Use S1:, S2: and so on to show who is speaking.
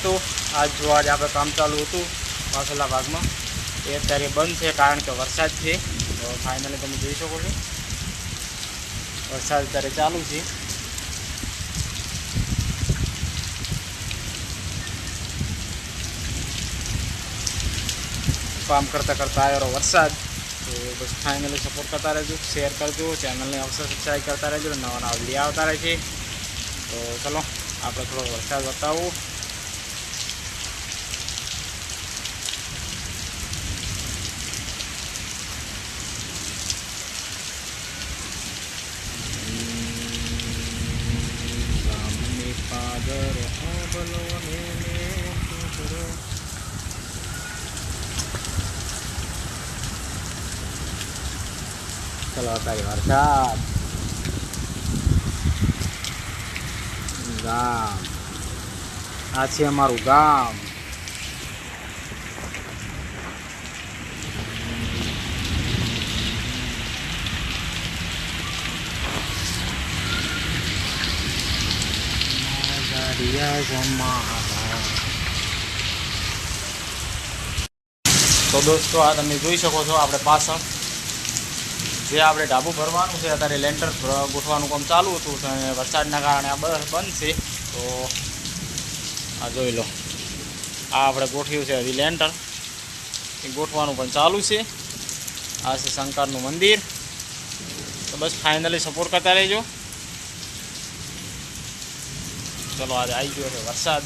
S1: દોસ્તો આજ જો આજ આપણે કામ ચાલુ હતું પાછળના ભાગમાં એ અત્યારે બંધ છે કારણ કે વરસાદ છે તો ફાઇનલી તમે જોઈ શકો છો વરસાદ અત્યારે ચાલુ છે કામ કરતાં કરતાં આવ્યો વરસાદ તો બસ ફાઇનલી સપોર્ટ કરતા રહેજો શેર કરજો ચેનલને અવસર સબસ્ક્રાઈબ કરતા રહેજો નવા નવા વિડીયો આવતા રહે છે તો ચલો આપણે થોડો વરસાદ બતાવું ગામની પાદર આંબલો ને કૂતરો. ચલો અત્યારે વરસાદ ગામ આ છે અમારું ગામ તો દોસ્તો, આ તમે જોઈ શકો છો આપણે પાછળ. જે આપણે ઢાબુ ભરવાનું છે, અત્યારે લેન્ટર ગોઠવાનું કામ ચાલુ હતું અને વરસાદના કારણે આ બસ બંધ છે. તો આ જોઈ લો. આ આપણે ગોઠવ્યું છે હજી લેન્ટર. એ ગોઠવાનું પણ ચાલુ છે. આ છે શંકરનું મંદિર. તો બસ ફાઇનલી સપોર્ટ કરતા રહેજો. ચલો આજે આવી ગયો છે વરસાદ